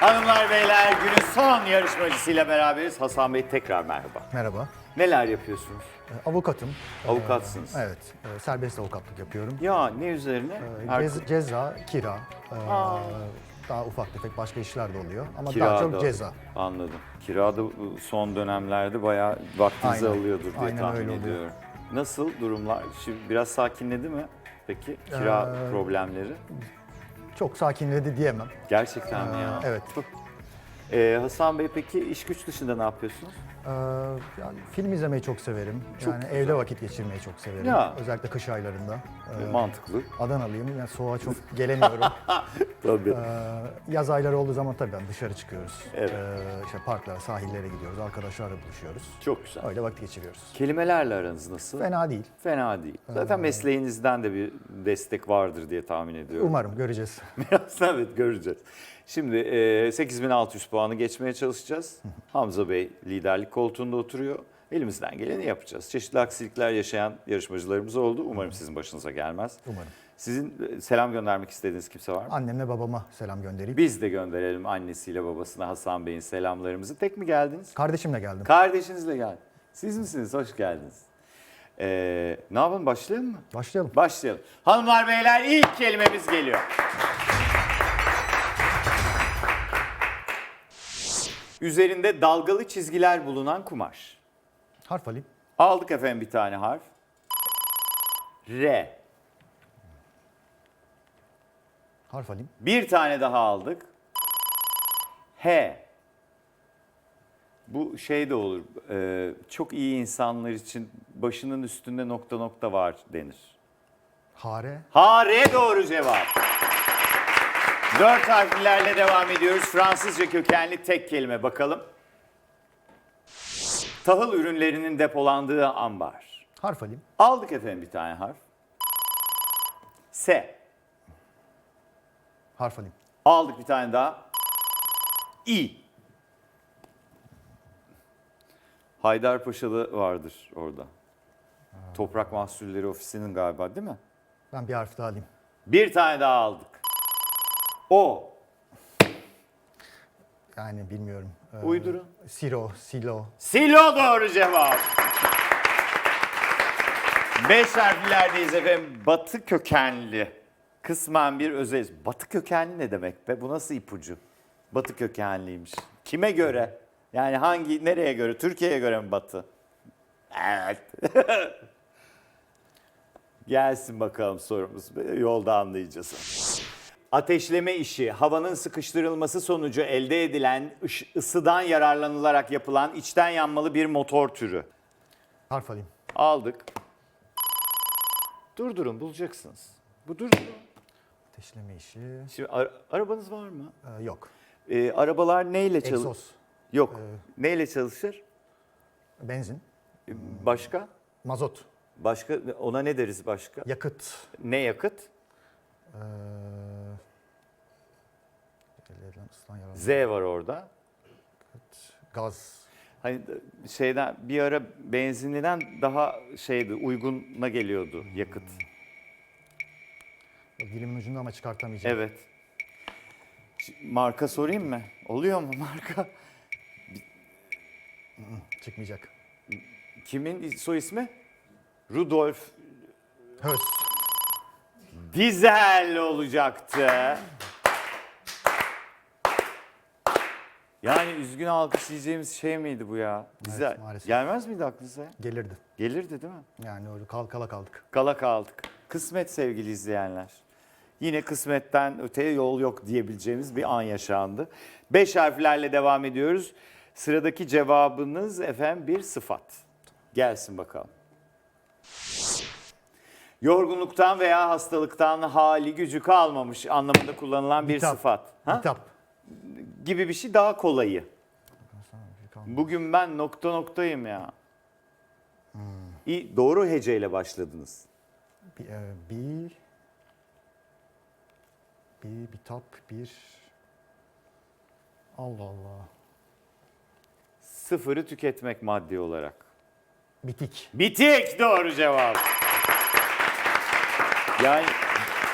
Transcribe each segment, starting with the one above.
Hanımlar beyler günün son yarışmacısıyla beraberiz. Hasan Bey tekrar merhaba. Merhaba. Neler yapıyorsunuz? Ee, Avukatım. Avukatsınız. Ee, Evet. e, Serbest avukatlık yapıyorum. Ya ne üzerine? Ee, cez- ceza, kira, e, Aa. daha ufak tefek başka işler de oluyor. Ama Kirada. daha çok ceza. Anladım. Kirada son dönemlerde bayağı vaktinizi Aynen. alıyordur diye Aynen tahmin öyle oluyor. ediyorum. Nasıl durumlar? Şimdi biraz sakinledi mi? Peki kira Ee, problemleri? Çok sakinledi diyemem. Gerçekten mi ya? evet. Ee, Hasan Bey peki iş güç dışında ne yapıyorsunuz? Ee, yani film izlemeyi çok severim. Çok yani güzel. evde vakit geçirmeyi çok severim. Ya. Özellikle kış aylarında. Ee, Mantıklı. Adanalıyım. Yani soğuğa çok gelemiyorum. Tabii. Ee, yaz ayları olduğu zaman tabii dışarı çıkıyoruz. Evet. Ee, işte parklara, sahillere gidiyoruz. Arkadaşlarla buluşuyoruz. Çok güzel. Öyle vakit geçiriyoruz. Kelimelerle aranız nasıl? Fena değil. Fena değil. Zaten mesleğinizden de bir destek vardır diye tahmin ediyorum. Umarım göreceğiz. Biraz evet göreceğiz. Şimdi e, 8600 puanı geçmeye çalışacağız. Hamza Bey liderlik koltuğunda oturuyor. Elimizden geleni yapacağız. Çeşitli aksilikler yaşayan yarışmacılarımız oldu. Umarım sizin başınıza gelmez. Umarım. Sizin e, selam göndermek istediğiniz kimse var mı? Annemle babama selam göndereyim. Biz de gönderelim annesiyle babasına Hasan Bey'in selamlarımızı. Tek mi geldiniz? Kardeşimle geldim. Kardeşinizle gel. Siz misiniz? Hoş geldiniz. Ee, ne yapalım başlayalım mı? Başlayalım. Başlayalım. Hanımlar beyler ilk kelimemiz geliyor. Üzerinde dalgalı çizgiler bulunan kumaş. Harf alayım. Aldık efendim bir tane harf. R. Harf alayım. Bir tane daha aldık. H. Bu şey de olur. e, çok iyi insanlar için başının üstünde nokta nokta var denir. Hare. Hare doğru cevap. Dört harflerle devam ediyoruz. Fransızca kökenli tek kelime bakalım. Tahıl ürünlerinin depolandığı ambar. Harf alayım. Aldık efendim bir tane harf. S. Harf alayım. Aldık bir tane daha. İ. Haydarpaşalı vardır orada. Toprak Mahsulleri Ofisi'nin galiba değil mi? Ben bir harf daha alayım. Bir tane daha aldık. O. Yani bilmiyorum. Ee, Uydurun. Siro, silo. Silo doğru cevap. Beş harflerdeyiz efendim. Batı kökenli. Kısmen bir özel. Batı kökenli ne demek be? Bu nasıl ipucu? Batı kökenliymiş. Kime göre? Yani hangi, nereye göre? Türkiye'ye göre mi batı? Evet. Gelsin bakalım sorumuz. Yolda anlayacağız. Ateşleme işi, havanın sıkıştırılması sonucu elde edilen ısıdan yararlanılarak yapılan içten yanmalı bir motor türü. Harf alayım. Aldık. Durdurun bulacaksınız. Bu dur. Ateşleme işi. Şimdi ara- arabanız var mı? Ee, yok. Ee, arabalar neyle çalışır? Egzoz. Yok. Neyle çalışır? Benzin. Ee, Başka? Mazot. Başka ona ne deriz başka? Yakıt. Ne yakıt? Ee, yaralı. Z var orada. Gaz. Hani şeyden bir ara benzinliden daha şeydi uyguna geliyordu yakıt. Dilimin ucunda ama çıkartamayacağım. Evet. Marka sorayım mı? Oluyor mu marka? Çıkmayacak. Kimin soy ismi? Rudolf Höz. Dizel olacaktı. Yani üzgün alkışlayacağımız şey miydi bu ya? Dizel. maalesef. Gelmez miydi aklınıza? ya? Gelirdi. Gelirdi değil mi? Yani öyle kal kala kaldık. Kala kaldık. Kısmet sevgili izleyenler. Yine kısmetten öteye yol yok diyebileceğimiz bir an yaşandı. Beş harflerle devam ediyoruz. Sıradaki cevabınız efendim bir sıfat. Gelsin bakalım. Yorgunluktan veya hastalıktan hali gücü kalmamış anlamında kullanılan bir Bitap. sıfat. Ha? Kitap. Gibi bir şey daha kolayı. Bugün ben nokta noktayım ya. İyi, doğru heceyle başladınız. Bir, e, bir, bir bitap, bir... Allah Allah. Sıfırı tüketmek maddi olarak. Bitik. Bitik doğru cevap. Yani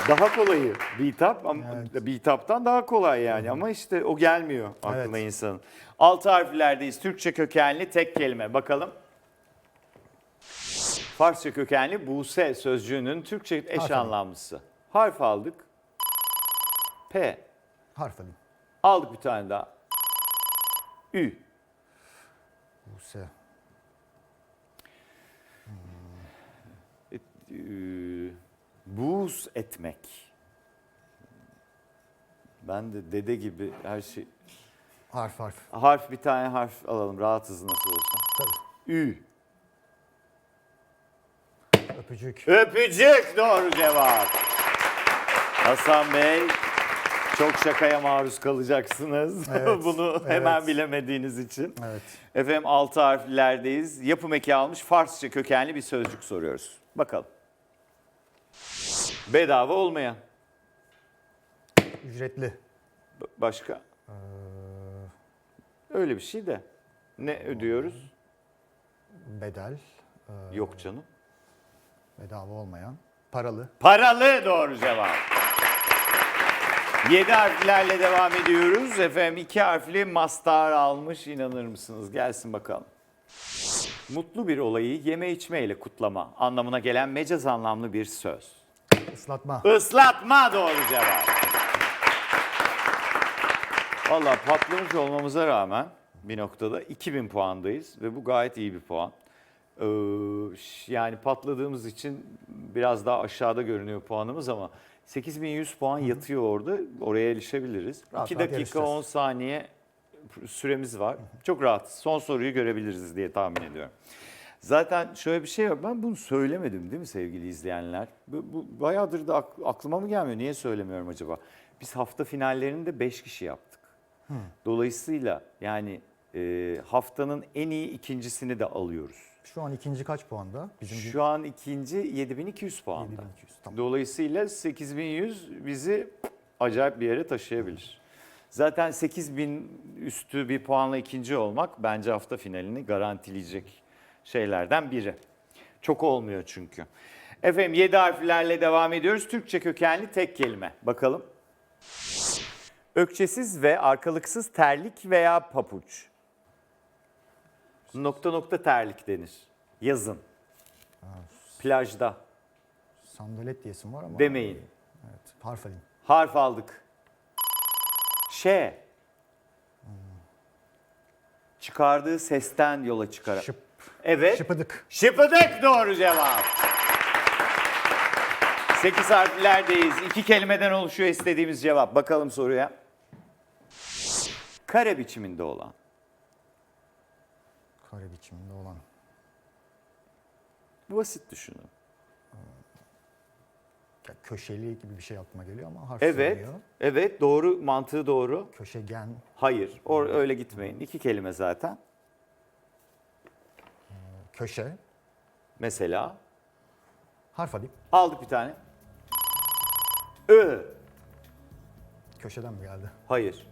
Daha kolayı bitap ama Evet. bitaptan daha kolay yani ama işte o gelmiyor aklına insanın. Altı harflerdeyiz. Türkçe kökenli tek kelime. Bakalım. Farsça kökenli Buse sözcüğünün Türkçe eş Harf anlamlısı. Harf aldık. P. Harf alayım. Aldık bir tane daha. Ü. Buse. Ee, Buz etmek. Ben de dede gibi her şey. Harf harf. Harf bir tane harf alalım rahatız nasıl olsa. Tabii. Ü. Öpücük. Öpücük doğru cevap. Hasan Bey çok şakaya maruz kalacaksınız. Evet, Bunu hemen evet. bilemediğiniz için. Evet. Efendim altı harflerdeyiz. Yapım eki almış Farsça kökenli bir sözcük soruyoruz. Bakalım. Bedava olmayan. Ücretli. B- Başka? Ee, Öyle bir şey de. Ne ödüyoruz? bedel. Ee, Yok canım. Bedava olmayan. Paralı. Paralı doğru cevap. 7 harflerle devam ediyoruz. Efendim iki harfli mastar almış inanır mısınız? Gelsin bakalım. Mutlu bir olayı yeme içme ile kutlama anlamına gelen mecaz anlamlı bir söz. Islatma. Islatma doğru cevap. Valla patlamış olmamıza rağmen bir noktada 2000 puandayız ve bu gayet iyi bir puan. Ee, yani patladığımız için biraz daha aşağıda görünüyor puanımız ama 8100 puan yatıyor orada. Oraya erişebiliriz. Rahat 2 rahat dakika yarışacağız. 10 saniye süremiz var. Çok rahat. Son soruyu görebiliriz diye tahmin ediyorum. Zaten şöyle bir şey var. Ben bunu söylemedim değil mi sevgili izleyenler? Bu, bu bayağıdır da ak- aklıma mı gelmiyor? Niye söylemiyorum acaba? Biz hafta finallerinde 5 kişi yaptık. Dolayısıyla yani e, haftanın en iyi ikincisini de alıyoruz. Şu an ikinci kaç puanda? Bizim Şu an ikinci 7200 puanda. 7200. Tamam. Dolayısıyla 8100 bizi acayip bir yere taşıyabilir. Zaten 8000 üstü bir puanla ikinci olmak bence hafta finalini garantileyecek şeylerden biri. Çok olmuyor çünkü. Efendim 7 harflerle devam ediyoruz. Türkçe kökenli tek kelime. Bakalım. Ökçesiz ve arkalıksız terlik veya papuç. Nokta nokta terlik denir. Yazın. Plajda. Sandalet diyesim var ama. Demeyin. Evet. Harf alayım. Harf aldık. Ş. Çıkardığı sesten yola çıkarak. Şıp. Evet. Şıpıdık. Şıpıdık doğru cevap. 8 harflerdeyiz. İki kelimeden oluşuyor istediğimiz cevap. Bakalım soruya. Kare biçiminde olan. Kare biçiminde olan. Basit düşünün. Ya köşeli gibi bir şey aklıma geliyor ama harf Evet. sığmıyor. Evet doğru mantığı doğru. Köşegen. Hayır. Or öyle gitmeyin. İki kelime zaten. Köşe. Mesela Harf alayım. aldık bir tane. Ö. Köşeden mi geldi? Hayır.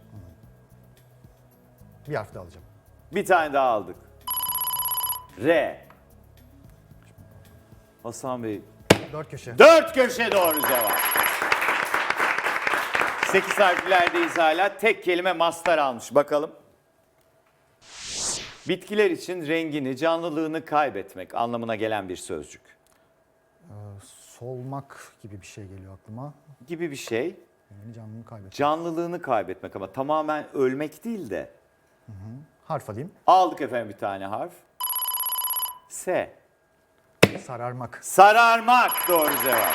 Bir harf daha alacağım. Bir tane daha aldık. R. Hasan Bey. Dört köşe. Dört köşe doğru cevap. Sekiz harflerdeyiz hala. Tek kelime mastar almış. Bakalım. Bitkiler için rengini, canlılığını kaybetmek anlamına gelen bir sözcük. Ee, solmak gibi bir şey geliyor aklıma. Gibi bir şey. Yani canlılığını kaybettim. Canlılığını kaybetmek ama tamamen ölmek değil de. Harf alayım. Aldık efendim bir tane harf. S. Sararmak. Sararmak doğru cevap.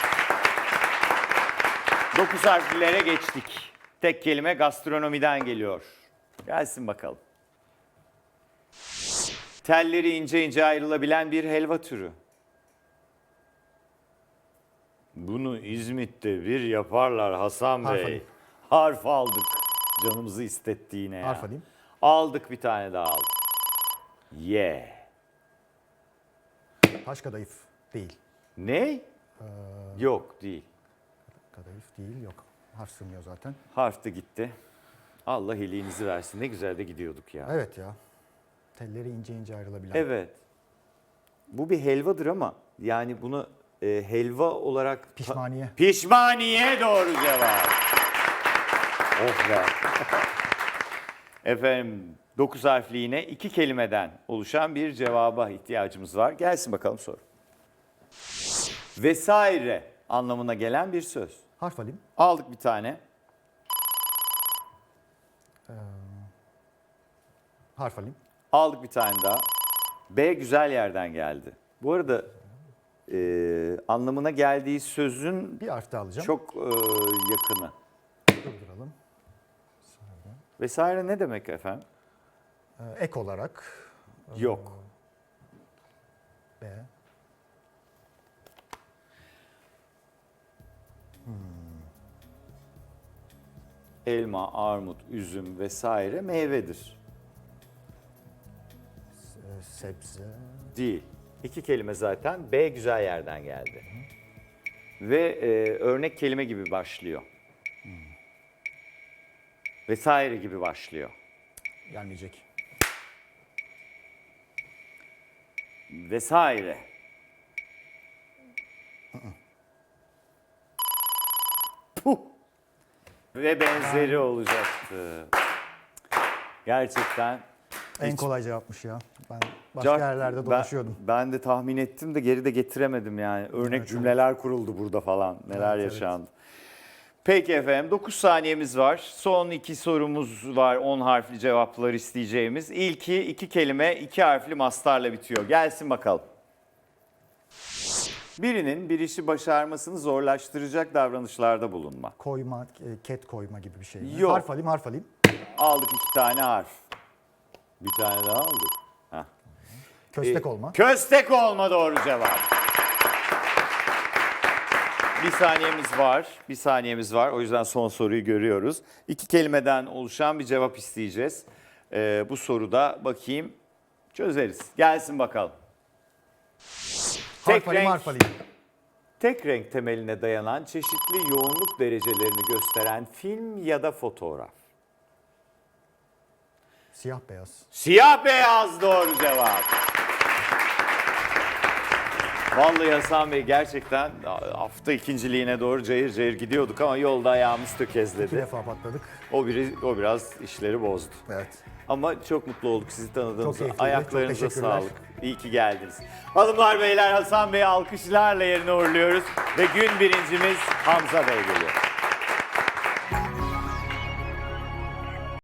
Dokuz harflilere geçtik. Tek kelime gastronomiden geliyor. Gelsin bakalım. Telleri ince ince ayrılabilen bir helva türü. Bunu İzmit'te bir yaparlar Hasan Harf Bey. alayım. Harf aldık. Canımızı istetti yine ya. Harf alayım. Aldık bir tane daha aldık. Ye. Taş kadayıf değil. Ne? Yok değil. Kadayıf değil yok. Harf sığmıyor zaten. Harf de gitti. Allah iyiliğinizi versin. Ne güzel de gidiyorduk ya. Evet ya. Telleri ince ince ayrılabilen. Evet. Bu bir helvadır ama yani bunu e, helva olarak... Pişmaniye. Pişmaniye doğru cevap. Oh be. Efendim 9 harfli yine iki kelimeden oluşan bir cevaba ihtiyacımız var. Gelsin bakalım soru. Vesaire anlamına gelen bir söz. Harf alayım. Aldık bir tane. Harf alayım. Aldık bir tane daha. B güzel yerden geldi. Bu arada e, anlamına geldiği sözün Bir harf daha alacağım. çok e, yakını. Durduralım. Vesaire ne demek efendim? Ee, ek olarak Yok. B. Elma, armut, üzüm vesaire meyvedir. Sebze. Değil. İki kelime zaten B güzel yerden geldi. Ve e, örnek kelime gibi başlıyor. Vesaire gibi başlıyor. Gelmeyecek. Vesaire. Puh. Ve benzeri olacaktı. Gerçekten. En Hiç- kolay cevapmış ya. Ben başka Jack- yerlerde ben- dolaşıyordum. Ben, de tahmin ettim de geri de getiremedim yani. Örnek cümleler kuruldu burada falan. Neler Evet, evet. yaşandı. Peki efendim 9 saniyemiz var. Son iki sorumuz var 10 harfli cevaplar isteyeceğimiz. İlki iki kelime iki harfli mastarla bitiyor. Gelsin bakalım. Birinin bir işi başarmasını zorlaştıracak davranışlarda bulunma. Koyma, e, ket koyma gibi bir şey. mi? Yok. Harf alayım, harf alayım. Aldık iki tane harf. Bir tane daha aldık. Heh. Köstek Ee, olma. Köstek olma doğru cevap. Bir saniyemiz var. Bir saniyemiz var. O yüzden son soruyu görüyoruz. İki kelimeden oluşan bir cevap isteyeceğiz. Ee, bu soruda bakayım çözeriz. Gelsin bakalım. Tek harf alayım, renk- harf alayım. Tek renk temeline dayanan çeşitli yoğunluk derecelerini gösteren film ya da fotoğraf. Siyah beyaz. Siyah beyaz doğru cevap. Vallahi Hasan Bey gerçekten hafta ikinciliğine doğru cayır cayır gidiyorduk ama yolda ayağımız tökezledi. defa patladık. O, biri, o biraz işleri bozdu. Evet. Ama çok mutlu olduk sizi tanıdığımıza. Ayaklarınıza çok teşekkürler. sağlık. İyi ki geldiniz. Hanımlar beyler Hasan Bey'i alkışlarla yerine uğurluyoruz. Ve gün birincimiz Hamza Bey geliyor.